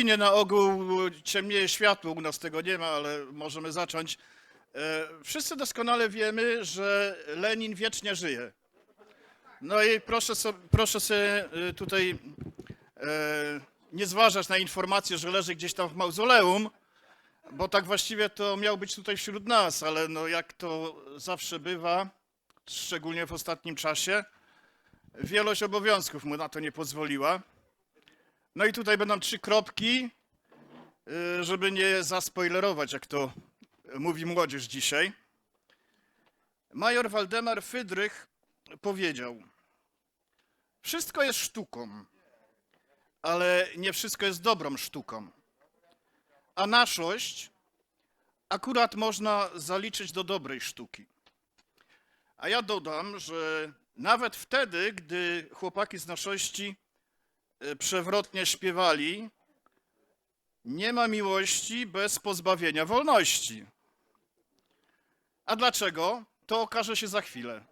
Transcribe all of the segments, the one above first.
kinie na ogół ciemnieje światło, u nas tego nie ma, ale możemy zacząć. E, Wszyscy doskonale wiemy, że Lenin wiecznie żyje. No i proszę proszę sobie y, tutaj e, nie zważać na informację, że leży gdzieś tam w mauzoleum, bo tak właściwie to miał być tutaj wśród nas, ale no jak to zawsze bywa, szczególnie w ostatnim czasie, wielość obowiązków mu na to nie pozwoliła. No i tutaj będą trzy kropki, y, żeby nie zaspoilerować, jak to mówi młodzież dzisiaj. Major Waldemar Fydrych powiedział: Wszystko jest sztuką, ale nie wszystko jest dobrą sztuką. A naszość akurat można zaliczyć do dobrej sztuki. A ja dodam, że nawet wtedy, gdy chłopaki z naszości przewrotnie śpiewali, nie ma miłości bez pozbawienia wolności. A dlaczego? To okaże się za chwilę.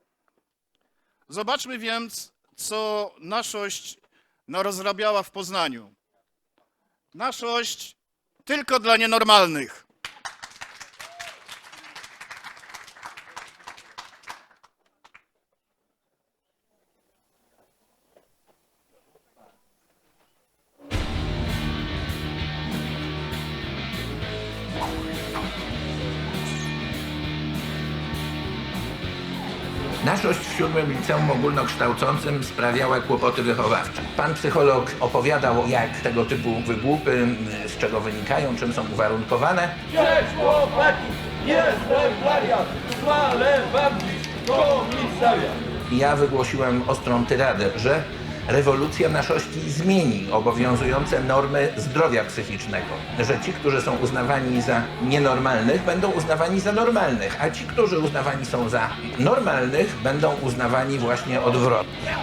Zobaczmy więc, co naszość narozrabiała w Poznaniu. Naszość tylko dla nienormalnych. Siódmym liceum ogólnokształcącym sprawiała kłopoty wychowawcze. Pan psycholog opowiadał, jak tego typu wygłupy, z czego wynikają, czym są uwarunkowane. Cześć chłopaki, jestem wariat, chwalę wam dziś komisariat. Ja wygłosiłem ostrą tyradę, że rewolucja naszości zmieni obowiązujące normy zdrowia psychicznego. Że ci, którzy są uznawani za nienormalnych, będą uznawani za normalnych, a ci, którzy uznawani są za normalnych, będą uznawani właśnie odwrotnie.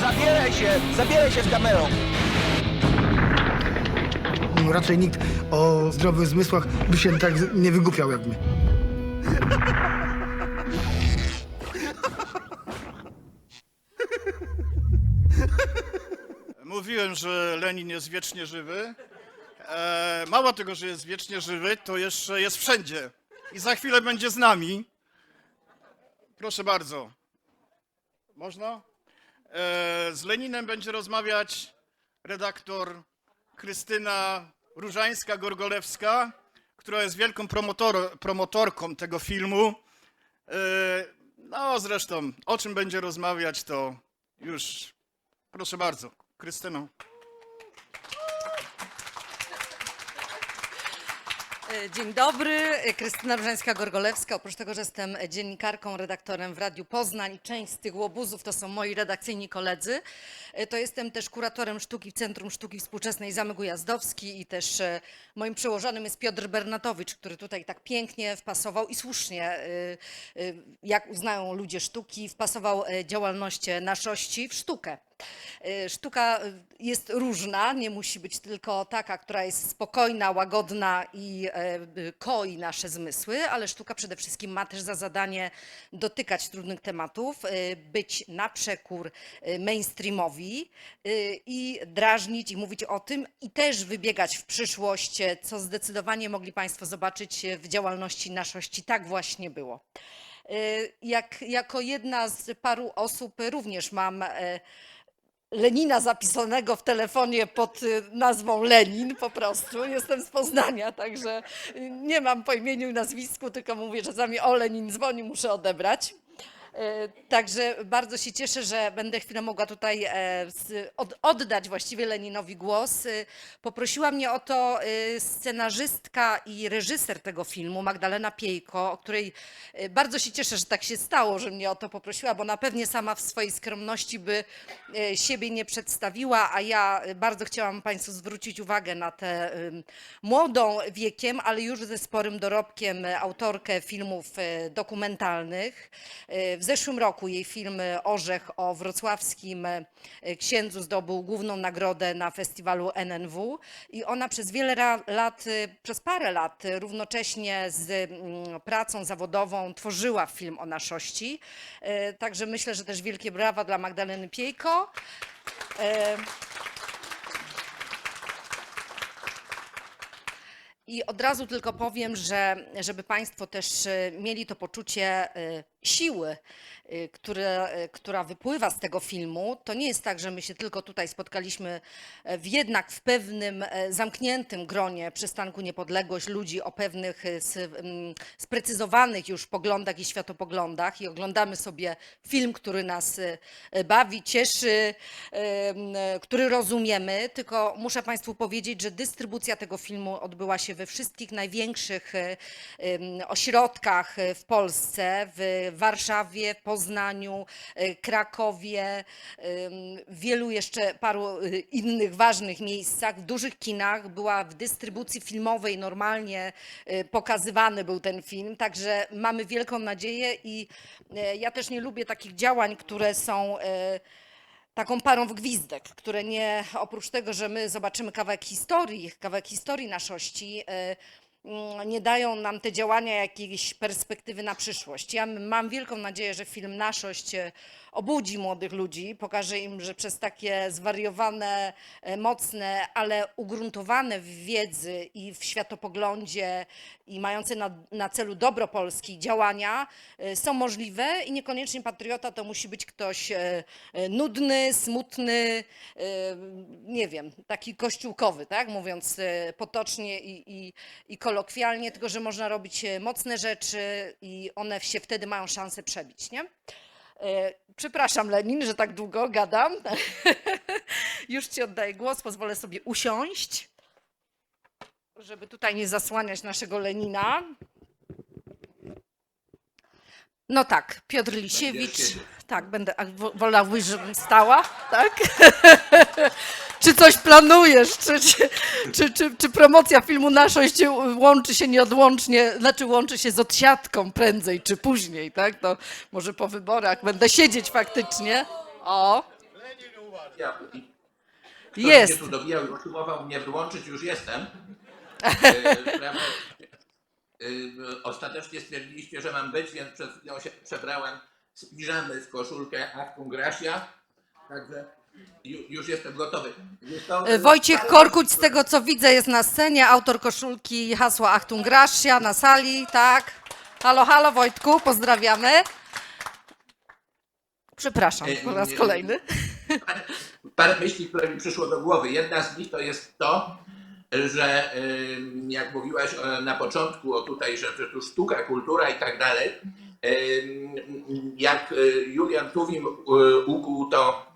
Zabieraj się, zabieraj się z kamerą. Raczej nikt o zdrowych zmysłach by się tak nie wygłupiał jak my. Mówiłem, że Lenin jest wiecznie żywy. E, mało tego, że jest wiecznie żywy, to jeszcze jest wszędzie. I za chwilę będzie z nami. Proszę bardzo. Można? E, z Leninem będzie rozmawiać redaktor Krystyna Różańska-Gorgolewska, która jest wielką promotor, promotorką tego filmu. E, no zresztą, o czym będzie rozmawiać, to już Proszę bardzo, Krystyno. E, Dzień dobry, e, Krystyna Brzeńska-Gorgolewska. Oprócz tego, że jestem dziennikarką, redaktorem w Radiu Poznań część z tych łobuzów to są moi redakcyjni koledzy, e, to jestem też kuratorem sztuki w Centrum Sztuki Współczesnej Zamek Ujazdowski i też moim przełożonym jest Piotr Bernatowicz, który tutaj tak pięknie wpasował i słusznie, jak uznają ludzie sztuki, wpasował działalność naszości w sztukę. E, Sztuka e, jest różna, nie musi być tylko taka, która jest spokojna, łagodna i e, e, koi nasze zmysły, ale sztuka przede wszystkim ma też za zadanie dotykać trudnych tematów, być na przekór mainstreamowi i drażnić i mówić o tym i też wybiegać w przyszłość, e, co zdecydowanie mogli Państwo zobaczyć e, w działalności naszości. Tak właśnie było. Jak, jako jedna z paru osób również mam Lenina zapisanego w telefonie pod y, nazwą Lenin po prostu. Jestem z Poznania, także nie mam po imieniu i nazwisku, tylko mówię czasami o Lenin dzwoni, muszę odebrać. E, Także bardzo się cieszę, że będę chwilę mogła tutaj e, oddać właściwie Leninowi głos. E, Poprosiła mnie o to scenarzystka i reżyser tego filmu, Magdalena Piejko, o której bardzo się cieszę, że tak się stało, że mnie o to poprosiła, bo ona pewnie sama w swojej skromności by siebie nie przedstawiła, a ja bardzo chciałam Państwu zwrócić uwagę na tę młodą wiekiem, ale już ze sporym dorobkiem autorkę filmów dokumentalnych. W zeszłym roku jej film Orzech o wrocławskim e, księdzu zdobył główną nagrodę na festiwalu NNW i ona przez wiele lat, e, przez parę lat równocześnie z pracą zawodową tworzyła film o naszości. E, Także myślę, że też wielkie brawa dla Magdaleny Piejko. I od razu tylko powiem, że żeby Państwo też mieli to poczucie siły, e, które, e, która wypływa z tego filmu, to nie jest tak, że my się tylko tutaj spotkaliśmy e, w jednak w pewnym e, zamkniętym gronie przystanku Niepodległość ludzi o pewnych e, sprecyzowanych już poglądach i światopoglądach i oglądamy sobie film, który nas bawi, cieszy, który rozumiemy, tylko muszę Państwu powiedzieć, że dystrybucja tego filmu odbyła się we wszystkich największych ośrodkach w Polsce, w Warszawie, Poznaniu, e, Krakowie, w wielu jeszcze paru e, innych ważnych miejscach, w dużych kinach, była w dystrybucji filmowej normalnie e, pokazywany był ten film, także mamy wielką nadzieję i ja też nie lubię takich działań, które są taką parą w gwizdek, które nie, oprócz tego, że my zobaczymy kawałek historii, kawałek historii naszości, mm, nie dają nam te działania jakiejś perspektywy na przyszłość. Ja mam wielką nadzieję, że film Naszość e, obudzi młodych ludzi, pokaże im, że przez takie zwariowane, e, mocne, ale ugruntowane w wiedzy i w światopoglądzie i mające na, na celu dobro Polski działania e, są możliwe i niekoniecznie patriota to musi być ktoś e, nudny, smutny, nie wiem, taki kościółkowy, tak, mówiąc potocznie i, i, i kolokwialnie, tylko że można robić mocne rzeczy i one się wtedy mają szansę przebić, nie? E, Przepraszam, Lenin, że tak długo gadam. Już ci oddaję głos, pozwolę sobie usiąść, żeby tutaj nie zasłaniać naszego Lenina. No tak, Piotr Lisiewicz. Tak, będę, wolałbyś, żebym stała, tak? czy coś planujesz? Czy, czy, czy, czy, czy promocja filmu Naszość łączy się nieodłącznie, znaczy łączy się z odsiadką prędzej czy później, tak? To może po wyborach będę siedzieć faktycznie. O, jest. mnie tu dobijał usiłował mnie wyłączyć, już jestem. E, Ostatecznie stwierdziliście, że mam być, więc przed chwilą się przebrałem z piżamy w koszulkę Achtung Gracia. Także ju- już jestem gotowy. E, Wojciech Korkuć, z tego co widzę, jest na scenie, autor koszulki hasła Achtung Gracia na sali, tak? Halo, halo Wojtku, pozdrawiamy. Przepraszam E, po raz kolejny. parę myśli, które mi przyszło do głowy. Jedna z nich to jest to, że jak mówiłaś e, na początku o tutaj, że, tu sztuka, kultura i tak dalej, jak e, Julian Tuwim e, ukuł to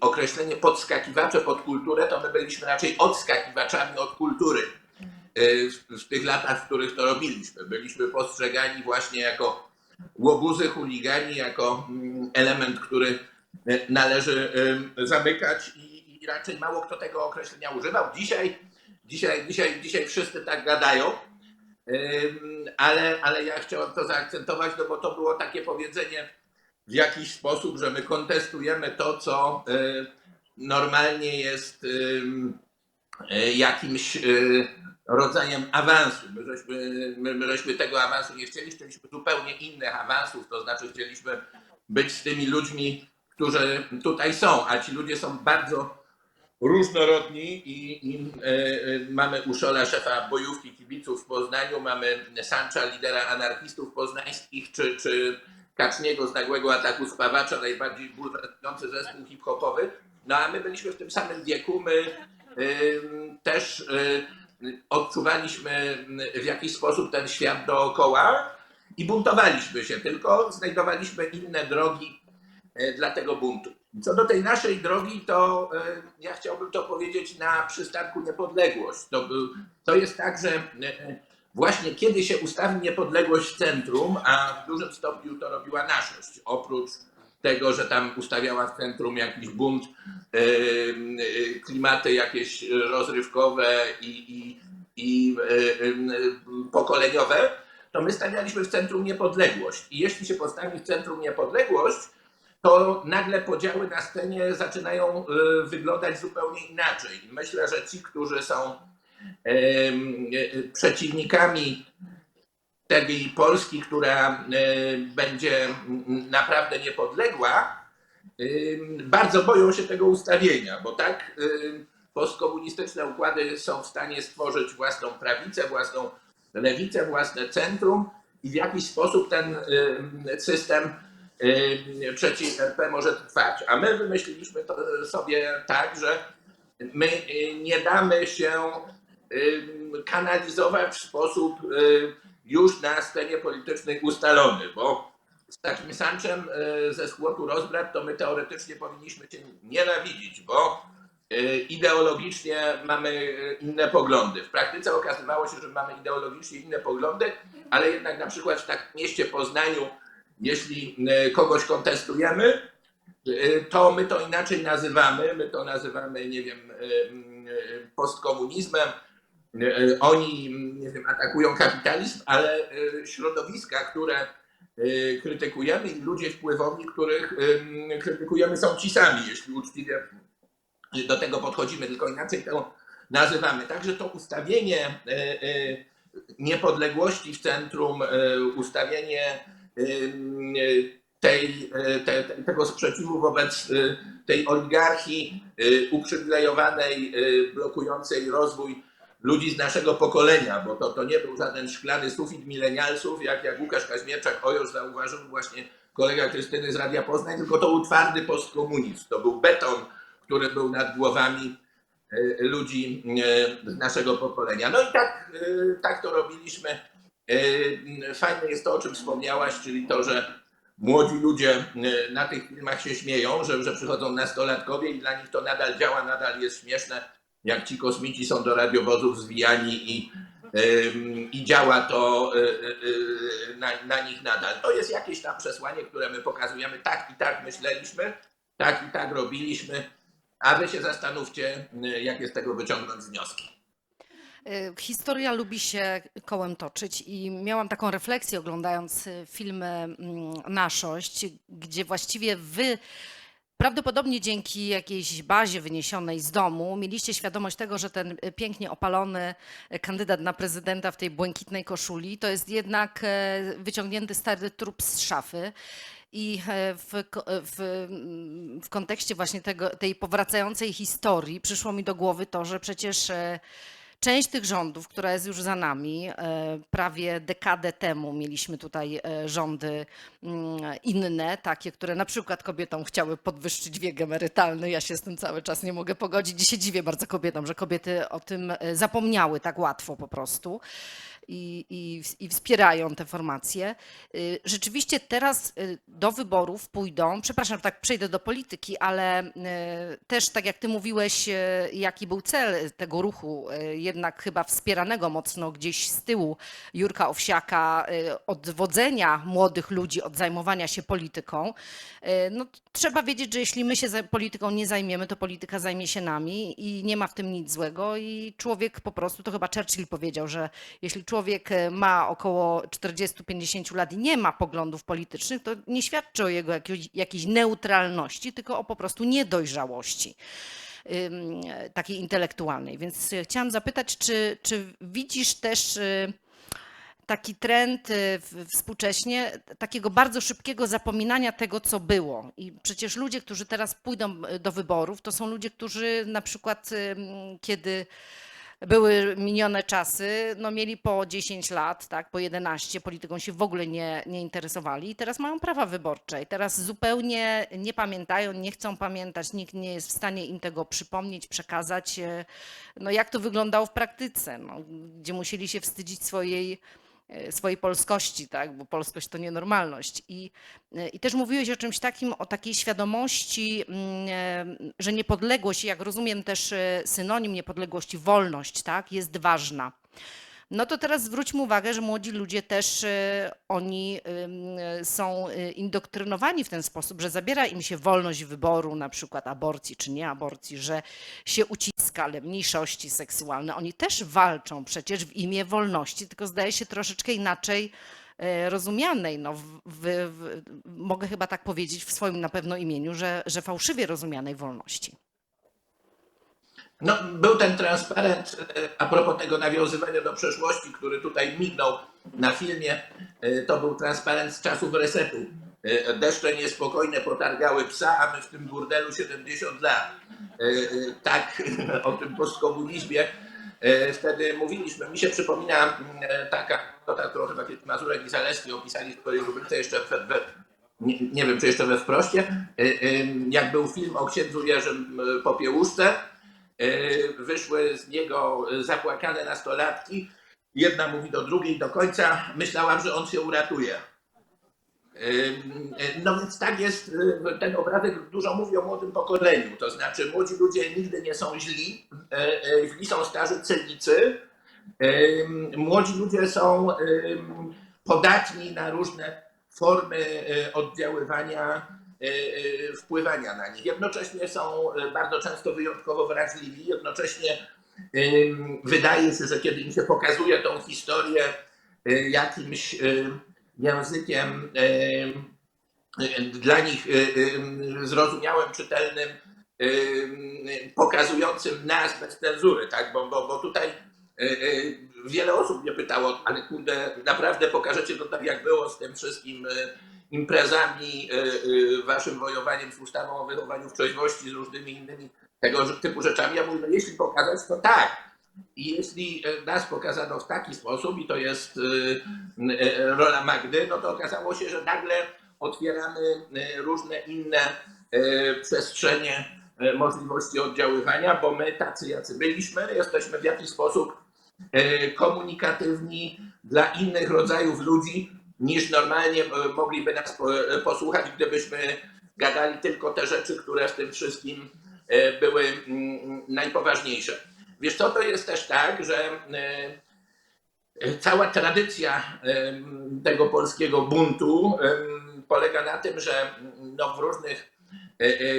określenie podskakiwacze pod kulturę, to my byliśmy raczej odskakiwaczami od kultury w, tych latach, w których to robiliśmy. Byliśmy postrzegani właśnie jako łobuzy, chuligani, jako mm, element, który należy zamykać i, i raczej mało kto tego określenia używał. Dzisiaj, dzisiaj, dzisiaj, dzisiaj wszyscy tak gadają, ale, ale ja chciałem to zaakcentować, no bo to było takie powiedzenie w jakiś sposób, że my kontestujemy to, co e, normalnie jest e, jakimś e, rodzajem awansu. My żeśmy, my, my żeśmy tego awansu nie chcieli, chcieliśmy zupełnie innych awansów, to znaczy chcieliśmy być z tymi ludźmi, którzy tutaj są, a ci ludzie są bardzo różnorodni i, i e, e, mamy Uszola, szefa bojówki kibiców w Poznaniu, mamy Sancza, lidera anarchistów poznańskich, czy, czy Kaczniego z nagłego ataku spawacza, najbardziej bulwersujący zespół hip-hopowy. No a my byliśmy w tym samym wieku, my też y, odczuwaliśmy w jakiś sposób ten świat dookoła i buntowaliśmy się, tylko znajdowaliśmy inne drogi e, dla tego buntu. Co do tej naszej drogi, to e, ja chciałbym to powiedzieć na przystanku Niepodległość. To, był- to jest tak, że e, właśnie kiedy się ustawi niepodległość w centrum, a w dużym stopniu to robiła naszość, oprócz tego, że tam ustawiała w centrum jakiś bunt, e, e, klimaty jakieś rozrywkowe i, i, i e, e, pokoleniowe, to my stawialiśmy w centrum niepodległość. I jeśli się postawi w centrum niepodległość, to nagle podziały na scenie zaczynają e, wyglądać zupełnie inaczej. Myślę, że ci, którzy są em, e, przeciwnikami tej Polski, która będzie naprawdę niepodległa, bardzo boją się tego ustawienia, bo tak postkomunistyczne układy są w stanie stworzyć własną prawicę, własną lewicę, własne centrum i w jakiś sposób ten y, system y, trzeciej RP może trwać. A my wymyśliliśmy to sobie tak, że my y, nie damy się y, kanalizować w sposób y, już na scenie politycznej ustalony, bo z takim Sanczem y, ze skłotu rozbrat to my teoretycznie powinniśmy się nienawidzić, bo y, ideologicznie mamy y, inne poglądy. W praktyce okazywało się, że mamy ideologicznie inne poglądy, ale jednak na przykład w takim mieście Poznaniu, jeśli y, kogoś kontestujemy, y, to my to inaczej nazywamy. My to nazywamy, nie wiem, y, y, postkomunizmem. Oni, mm, nie wiem, atakują kapitalizm, ale środowiska, które krytykujemy i ludzie wpływowni, których ym, krytykujemy są ci sami, jeśli uczciwie do tego podchodzimy, tylko inaczej to nazywamy. Także to ustawienie niepodległości w centrum, ustawienie tej, y, te, te- tego sprzeciwu wobec y, tej oligarchii y, uprzywilejowanej, y, blokującej rozwój ludzi z naszego pokolenia, bo to, to nie był żaden szklany sufit milenialsów, jak, jak Łukasz Kaźmierczak Ojosz zauważył właśnie kolega Krystyny z Radia Poznań, tylko to był twardy postkomunizm. To był beton, który był nad głowami ludzi z naszego pokolenia. No i tak, tak to robiliśmy. E, Fajne jest to, o czym wspomniałaś, czyli to, że młodzi ludzie e, na tych filmach się śmieją, że, że przychodzą nastolatkowie i dla nich to nadal działa, nadal jest śmieszne, jak ci kosmici są do radiowozów zwijani i, ym, i działa to na, na nich nadal. To jest jakieś tam przesłanie, które my pokazujemy. Tak i tak myśleliśmy, tak i tak robiliśmy, a wy się zastanówcie, jakie z tego wyciągnąć wnioski. Y, Historia lubi się kołem toczyć i miałam taką refleksję oglądając y, filmy mm, Naszość, gdzie właściwie wy prawdopodobnie dzięki jakiejś bazie wyniesionej z domu mieliście świadomość tego, że ten y, pięknie opalony kandydat na prezydenta w tej błękitnej koszuli to jest jednak wyciągnięty stary trup z szafy. I w, w, mm, w kontekście właśnie tego, tej powracającej historii przyszło mi do głowy to, że przecież Część tych rządów, która jest już za nami, e, prawie dekadę temu mieliśmy tutaj e, rządy mm, inne, takie, które na przykład kobietom chciały podwyższyć wiek emerytalny. Ja się z tym cały czas nie mogę pogodzić się dziwię bardzo kobietom, że kobiety o tym e, zapomniały tak łatwo po prostu. I, i, i wspierają te formacje. Y, Rzeczywiście teraz y, do wyborów pójdą, przepraszam, tak przejdę do polityki, ale y, też tak jak ty mówiłeś, jaki był cel tego ruchu, jednak chyba wspieranego mocno gdzieś z tyłu Jurka Owsiaka, odwodzenia młodych ludzi od zajmowania się polityką, no trzeba wiedzieć, że jeśli my się polityką nie zajmiemy, to polityka zajmie się nami i nie ma w tym nic złego i człowiek po prostu, to chyba Churchill powiedział, że jeśli człowiek e, ma około 40-50 lat i nie ma poglądów politycznych, to nie świadczy o jego jakiejś, jakiejś neutralności, tylko o po prostu niedojrzałości takiej intelektualnej. Więc e, chciałam zapytać, czy, czy widzisz też y, taki trend współcześnie takiego bardzo szybkiego zapominania tego, co było. I przecież ludzie, którzy teraz pójdą do wyborów, to są ludzie, którzy na przykład kiedy były minione czasy, no mieli po 10 lat, tak, po 11, polityką się w ogóle nie, nie interesowali i teraz mają prawa wyborcze. I teraz zupełnie nie pamiętają, nie chcą pamiętać, nikt nie jest w stanie im tego przypomnieć, przekazać, e, no jak to wyglądało w praktyce, no, gdzie musieli się wstydzić swojej swojej polskości, tak? bo polskość to nienormalność. I, e, I też mówiłeś o czymś takim, o takiej świadomości, mm, e, że niepodległość, jak rozumiem też e, synonim niepodległości, wolność, tak? jest ważna. No to teraz zwróćmy uwagę, że młodzi ludzie też, e, oni są e, indoktrynowani w ten sposób, że zabiera im się wolność wyboru, na przykład aborcji czy nie aborcji, że się uciska, ale mniejszości seksualne. Oni też walczą przecież w imię wolności, tylko zdaje się troszeczkę inaczej e, rozumianej. No, w, w, mogę chyba tak powiedzieć w swoim na pewno imieniu, że, że fałszywie rozumianej wolności. No, był ten transparent, e, a propos tego nawiązywania do przeszłości, który tutaj mignął na filmie, e, to był transparent z czasów resetu e, deszcze niespokojne potargały psa, a my w tym burdelu 70 lat. Tak o tym postkomunizmie wtedy mówiliśmy. Mi się przypomina taka, to ta, którą chyba Mazurek i Zaleski opisali w swojej rubryce jeszcze we, nie, nie wiem, czy jeszcze we wproście, jak był film o księdzu Jerzym Popiełuszce, wyszły z niego zapłakane nastolatki. Jedna mówi do drugiej do końca, myślałam, że on się uratuje. E, No więc tak jest, y, ten obrazek dużo mówi o młodym pokoleniu, to znaczy młodzi ludzie nigdy nie są źli, e, e, źli są starzy celnicy, młodzi ludzie są podatni na różne formy e, oddziaływania, e, e, wpływania na nich. Jednocześnie są e, bardzo często wyjątkowo wrażliwi, jednocześnie wydaje się, że kiedy im się pokazuje tą historię jakimś językiem dla nich zrozumiałym, czytelnym, pokazującym nas bez cenzury, tak? Bo, bo, bo tutaj wiele osób mnie pytało, ale kurde, naprawdę pokażecie to tak jak było z tym wszystkim imprezami, e, e, waszym wojowaniem z ustawą o wychowaniu w trzeźwości, z różnymi innymi tego typu rzeczami. Ja mówię, no jeśli pokazać, to tak. I jeśli e, nas pokazano w taki sposób, i to jest rola Magdy, no to okazało się, że nagle otwieramy różne inne przestrzenie możliwości oddziaływania, bo my tacy jacy byliśmy, jesteśmy w jakiś sposób komunikatywni dla innych rodzajów ludzi, niż normalnie e, mogliby nas e, posłuchać, gdybyśmy gadali tylko te rzeczy, które w tym wszystkim e, były mm, najpoważniejsze. Wiesz co, to jest też tak, że cała tradycja tego polskiego buntu polega na tym, że no, w różnych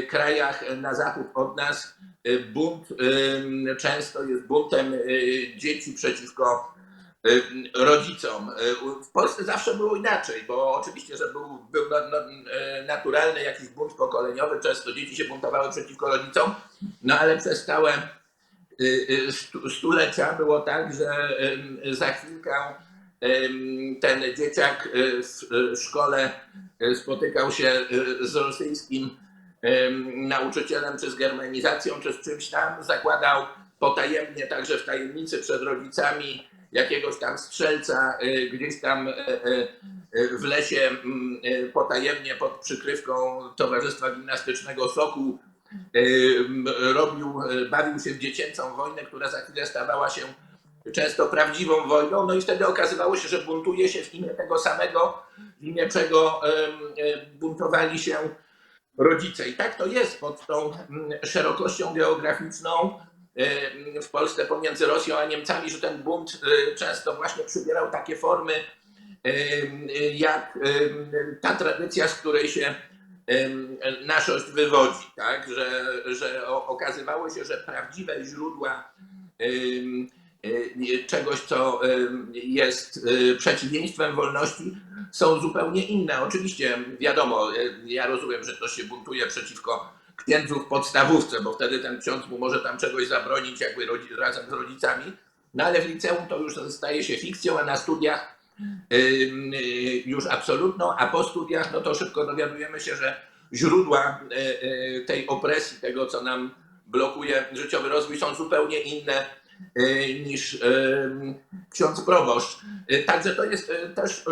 krajach na zachód od nas bunt często jest buntem dzieci przeciwko rodzicom. E, u- W Polsce zawsze było inaczej, bo oczywiście, że był, był e, naturalny jakiś bunt pokoleniowy, często dzieci się buntowały przeciwko rodzicom, no ale przez całe y, y, stu- stulecia było tak, że za chwilkę ten dzieciak y, w y, szkole y, spotykał się y, z rosyjskim nauczycielem, czy z germanizacją, czy z czymś tam, zakładał potajemnie, także w tajemnicy przed rodzicami jakiegoś tam strzelca y, gdzieś tam y, y, w lesie mm, potajemnie pod przykrywką Towarzystwa Gimnastycznego Ym, robił, bawił się w dziecięcą wojnę, która za chwilę stawała się często prawdziwą wojną, no i wtedy okazywało się, że buntuje się w imię tego samego, w imię czego buntowali się rodzice. I tak to jest pod tą mm, szerokością geograficzną w Polsce pomiędzy Rosją a Niemcami, że ten bunt y, często właśnie przybierał takie formy, y, jak ta tradycja, z której się naszość wywodzi, tak? że, że okazywało się, że prawdziwe źródła y, czegoś, co jest y, przeciwieństwem wolności, są zupełnie inne. Oczywiście, wiadomo, y, ja rozumiem, że ktoś się buntuje przeciwko księdzu w podstawówce, bo wtedy ten ksiądz mu może tam czegoś zabronić, jakby razem z rodzicami, no ale w liceum to już staje się fikcją, a na studiach y, już absolutną, a po studiach no to szybko dowiadujemy się, że źródła y, y, tej opresji, tego co nam blokuje życiowy rozwój są zupełnie inne y, niż ksiądz proboszcz. Także to jest też,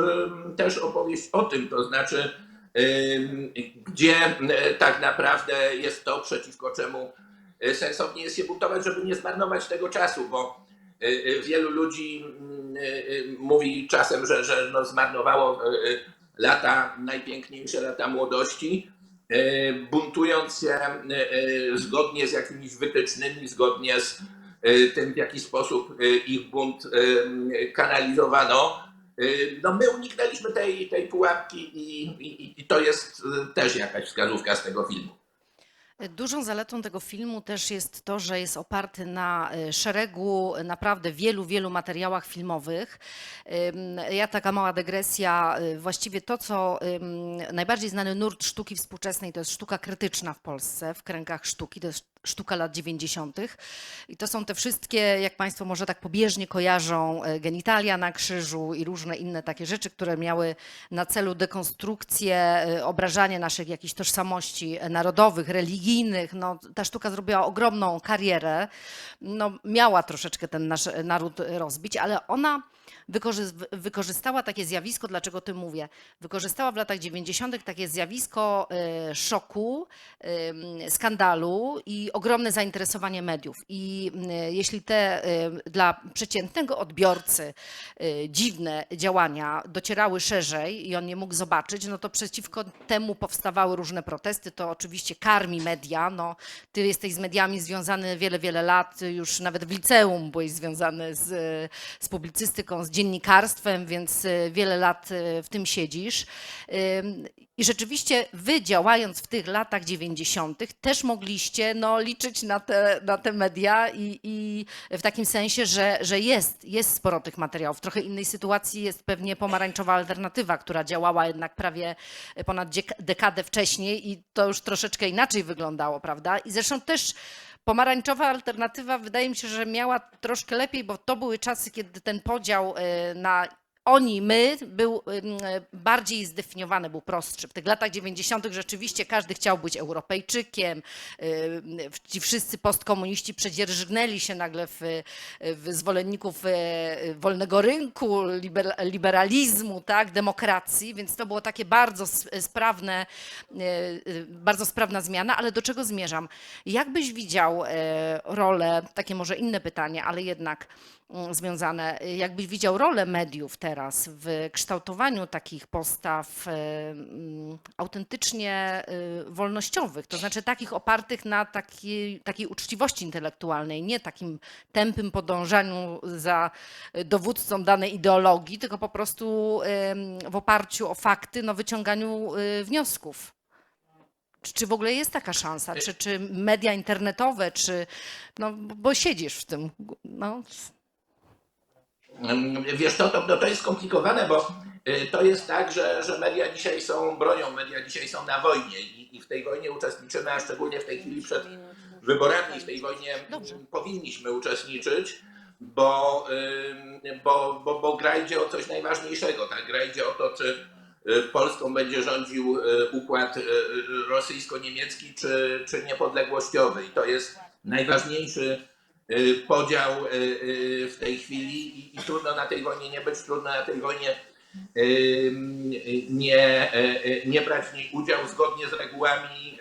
też opowieść o tym, to znaczy gdzie y, tak naprawdę jest to, przeciwko czemu y, sensownie jest się buntować, żeby nie zmarnować tego czasu, bo y, wielu ludzi mm, mówi czasem, że, że no zmarnowało lata, najpiękniejsze lata młodości, buntując się zgodnie z jakimiś wytycznymi, zgodnie z tym, w jaki sposób ich bunt kanalizowano. Y, No my uniknęliśmy tej, tej pułapki i, i, i to jest y, też jakaś wskazówka z tego filmu. Dużą zaletą tego filmu też jest to, że jest oparty na e, szeregu naprawdę wielu, wielu materiałach filmowych. Ja taka mała dygresja, y, właściwie to, co najbardziej znany nurt sztuki współczesnej, to jest sztuka krytyczna w Polsce, w kręgach sztuki, to jest Sztuka lat 90. I to są te wszystkie, jak Państwo może tak pobieżnie kojarzą, e, genitalia na krzyżu i różne inne takie rzeczy, które miały na celu dekonstrukcję, e, obrażanie naszych jakichś tożsamości e, narodowych, religijnych. No, ta sztuka zrobiła ogromną karierę. No, miała troszeczkę ten nasz naród rozbić, ale ona wykorzystała takie zjawisko, dlaczego o tym mówię? Wykorzystała w latach 90. takie zjawisko e, szoku, em, skandalu i ogromne zainteresowanie mediów. I m, jeśli te dla przeciętnego odbiorcy dziwne działania docierały szerzej i on nie mógł zobaczyć, no to przeciwko temu powstawały różne protesty. To oczywiście karmi media. No, ty jesteś z mediami związany wiele, wiele lat, już nawet w liceum byłeś związany z, z publicystyką, z dziennikarstwem, więc e, wiele lat e, w tym siedzisz. I rzeczywiście wy działając w tych latach 90. też mogliście no, liczyć na te, na te media i, i w takim sensie, że, że jest, jest sporo tych materiałów. W trochę innej sytuacji jest pewnie pomarańczowa alternatywa, która działała jednak prawie ponad dekadę wcześniej i to już troszeczkę inaczej wyglądało, prawda? I zresztą też Pomarańczowa alternatywa wydaje mi się, że miała troszkę lepiej, bo to były czasy, kiedy ten podział e, na oni, my był bardziej zdefiniowany, był prostszy. W tych latach 90. rzeczywiście każdy chciał być Europejczykiem. Ci wszyscy postkomuniści przedzierżgnęli się nagle w, w zwolenników e, wolnego rynku, liber, liberalizmu, tak, demokracji, więc to było takie bardzo sprawne, e, e, bardzo sprawna zmiana, ale do czego zmierzam? Jak byś widział rolę, takie może inne pytanie, ale jednak mm, związane, jakbyś widział rolę mediów teraz w kształtowaniu takich postaw autentycznie e, wolnościowych, to znaczy takich opartych na takiej, takiej uczciwości intelektualnej, nie takim tępym podążaniu za dowódcą danej ideologii, tylko po prostu w oparciu o fakty, no wyciąganiu e, wniosków. Czy, w ogóle jest taka szansa? Czy, czy media internetowe, czy. No, bo siedzisz w tym. No, Wiesz, to, to, to, jest skomplikowane, bo y, to jest tak, że, że media dzisiaj są bronią, media dzisiaj są na wojnie i, i w tej wojnie uczestniczymy, a szczególnie w tej chwili przed wyborami w tej wojnie Dobrze. mm, powinniśmy uczestniczyć, bo, bo, bo, bo gra idzie o coś najważniejszego. Tak? Gra idzie o to, czy y, Polską będzie rządził y, układ rosyjsko-niemiecki czy, czy niepodległościowy. I to jest najważniejszy podział y, y, w tej chwili i, i trudno na tej wojnie nie być, trudno na tej wojnie y, nie, y, y, nie brać w niej udziału zgodnie z regułami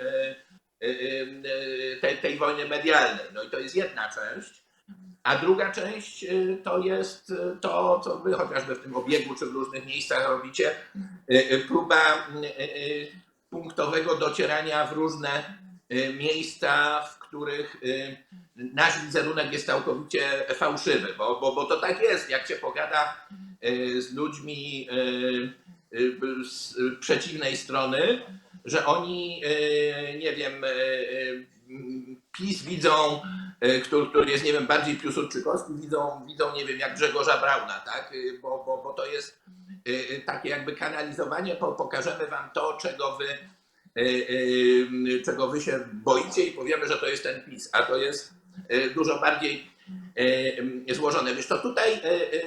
y, y, y, tej, tej wojny medialnej. No i to jest jedna część. A druga część y, to jest y, to, co wy chociażby w tym obiegu czy w różnych miejscach robicie, y, y, próba y, y, punktowego docierania w różne y, miejsca, w których y, nasz wizerunek jest całkowicie fałszywy, bo, bo, bo to tak jest, jak się pogada y, z ludźmi y, z przeciwnej strony, że oni, nie wiem, PiS widzą, który, który jest, nie wiem, bardziej piłsudczykowski, widzą, widzą, nie wiem, jak Grzegorza Brauna, tak? Bo, bo, bo to jest takie jakby kanalizowanie, po, pokażemy wam to, czego wy, czego wy się boicie i powiemy, że to jest ten PiS, a to jest y, dużo bardziej y, y, złożone. Wiesz, to tutaj y, y,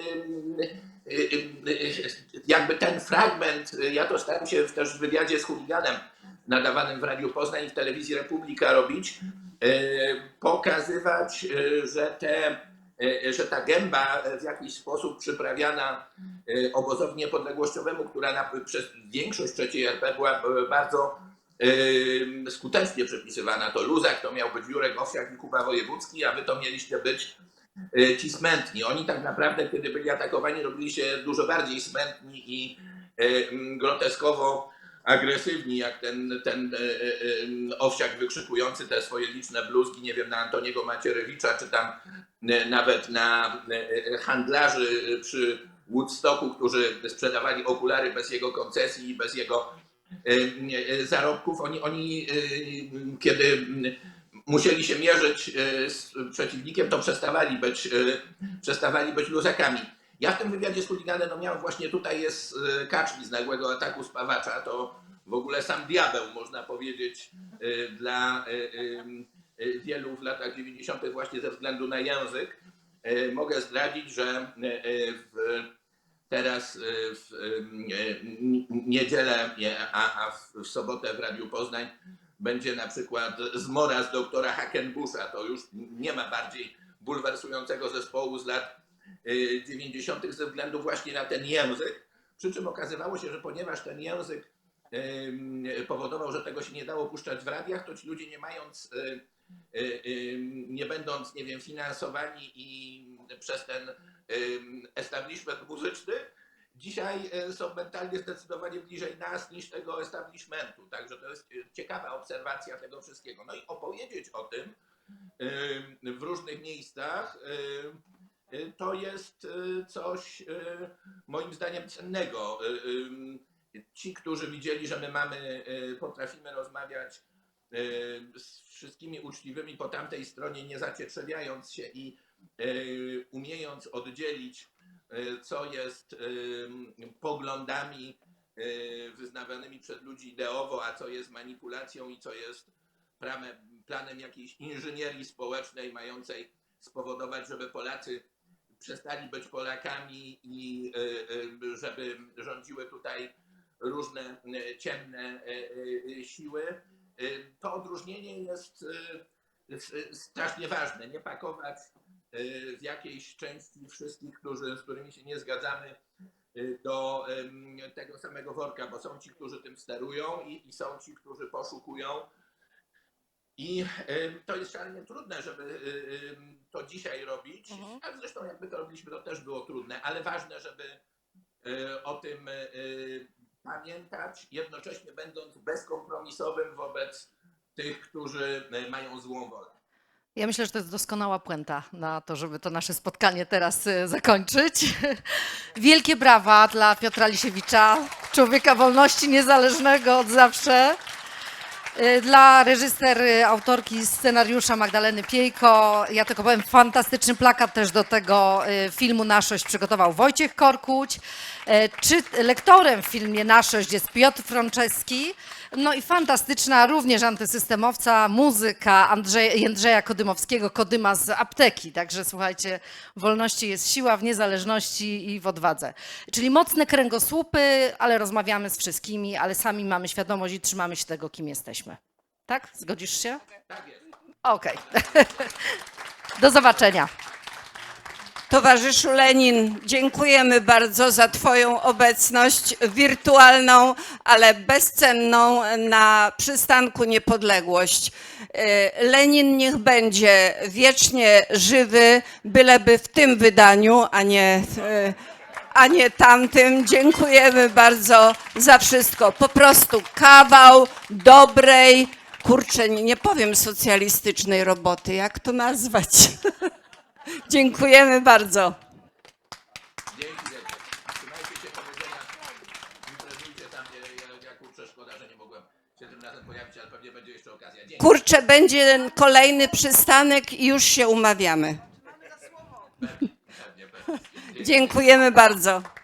y, y, y, jakby ten fragment, y, ja to staram się też w wywiadzie z chuliganem nadawanym w Radiu Poznań i w telewizji Republika robić, y, pokazywać, y, że, te, y, że ta gęba w jakiś sposób przyprawiana y, obozowi niepodległościowemu, która na, przez większość trzeciej RP była y, bardzo y, skutecznie przypisywana, to Luzak, to miał być Jurek Owsiak i Kuba Wojewódzki, a wy to mieliście być y, ci smętni. Oni tak naprawdę, kiedy byli atakowani, robili się dużo bardziej smętni i y, mm, groteskowo agresywni, jak ten, ten y, Owsiak wykrzykujący te swoje liczne bluzki, nie wiem, na Antoniego Macierewicza, czy tam nawet na handlarzy przy Woodstocku, którzy sprzedawali okulary bez jego koncesji i bez jego zarobków. Oni, oni y, kiedy musieli się mierzyć z przeciwnikiem, to przestawali być, przestawali być luzakami. Ja w tym wywiadzie z chuliganem no miałem właśnie tutaj jest kaczki z nagłego ataku spawacza, to w ogóle sam diabeł można powiedzieć dla wielu w latach 90. właśnie ze względu na język. Mogę zdradzić, że w, teraz y, w y, y, niedzielę, a, w- sobotę w Radiu Poznań będzie na przykład zmora z doktora Hackenbusza. To już nie ma bardziej bulwersującego zespołu z lat y, 90. ze względu właśnie na ten język. Przy czym okazywało się, że ponieważ ten język powodował, że tego się nie dało puszczać w radiach, to ci ludzie nie mając, nie będąc, nie wiem, finansowani i przez ten establishment muzyczny, dzisiaj y, są mentalnie zdecydowanie bliżej nas niż tego establishmentu. Także to jest y, ciekawa obserwacja tego wszystkiego. No i opowiedzieć o tym ym, w różnych miejscach y, to jest y, coś y, moim zdaniem cennego. Ci, którzy widzieli, że my mamy, potrafimy rozmawiać z wszystkimi uczciwymi po tamtej stronie, nie zacietrzewiając się i umiejąc oddzielić, y, co jest y, poglądami wyznawanymi przez ludzi ideowo, a co jest manipulacją i co jest planem, jakiejś inżynierii społecznej mającej spowodować, żeby Polacy przestali być Polakami i żeby rządziły tutaj różne ciemne siły. To odróżnienie jest strasznie ważne. Nie pakować w jakiejś części wszystkich, którzy, z którymi się nie zgadzamy, y, do tego samego worka, bo są ci, którzy tym sterują i, i są ci, którzy poszukują. I to jest szalenie trudne, żeby ym, to dzisiaj robić. Mhm. A zresztą jakby to robiliśmy, to też było trudne, ale ważne, żeby o tym pamiętać, jednocześnie będąc bezkompromisowym wobec tych, którzy mają złą wolę. Ja myślę, że to jest doskonała puenta na to, żeby to nasze spotkanie teraz e, zakończyć. Wielkie brawa dla Piotra Lisiewicza, człowieka wolności niezależnego od zawsze. E, Dla reżyser, e, autorki scenariusza Magdaleny Piejko. Ja tylko powiem, fantastyczny plakat też do tego filmu Naszość przygotował Wojciech Korkuć. Czy lektorem w filmie Naszość jest Piotr Franceski. No i fantastyczna również antysystemowca, muzyka Andrzeja, Jędrzeja Kodymowskiego, Kodyma z apteki. Także słuchajcie, w wolności jest siła, w niezależności i w odwadze. Czyli mocne kręgosłupy, ale rozmawiamy z wszystkimi, ale sami mamy świadomość i trzymamy się tego, kim jesteśmy. Tak? Zgodzisz się? Tak jest. Okej. Do zobaczenia. Towarzyszu Lenin, dziękujemy bardzo za Twoją obecność wirtualną, ale bezcenną na przystanku Niepodległość. E, Lenin niech będzie wiecznie żywy, byleby w tym wydaniu, a nie, e, a nie tamtym. Dziękujemy bardzo za wszystko. Po prostu kawał dobrej, kurczę, nie powiem socjalistycznej roboty, jak to nazwać? Dziękujemy bardzo. Kurczę, będzie kolejny przystanek i już się umawiamy. Dziękujemy bardzo.